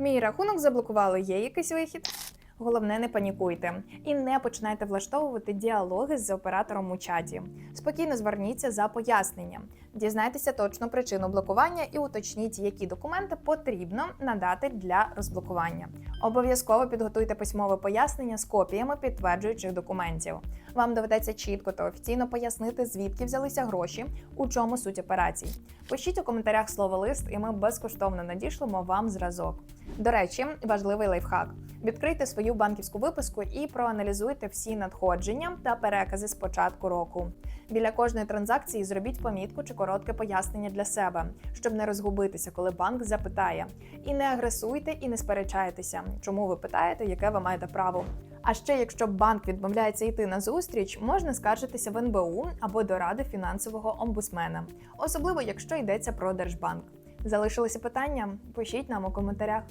Мій рахунок заблокували. Є якийсь вихід? Головне, не панікуйте і не починайте влаштовувати діалоги з оператором у чаті. Спокійно зверніться за поясненням. Дізнайтеся точну причину блокування і уточніть, які документи потрібно надати для розблокування. Обов'язково підготуйте письмове пояснення з копіями підтверджуючих документів. Вам доведеться чітко та офіційно пояснити, звідки взялися гроші, у чому суть операцій. Пишіть у коментарях слово лист, і ми безкоштовно надішлемо вам зразок. До речі, важливий лайфхак: відкрийте свою банківську виписку і проаналізуйте всі надходження та перекази з початку року. Біля кожної транзакції зробіть помітку чи коротке пояснення для себе, щоб не розгубитися, коли банк запитає. І не агресуйте і не сперечайтеся, чому ви питаєте, яке ви маєте право. А ще, якщо банк відмовляється йти на зустріч, можна скаржитися в НБУ або до ради фінансового омбусмена, особливо якщо йдеться про держбанк. Залишилися питання? Пишіть нам у коментарях.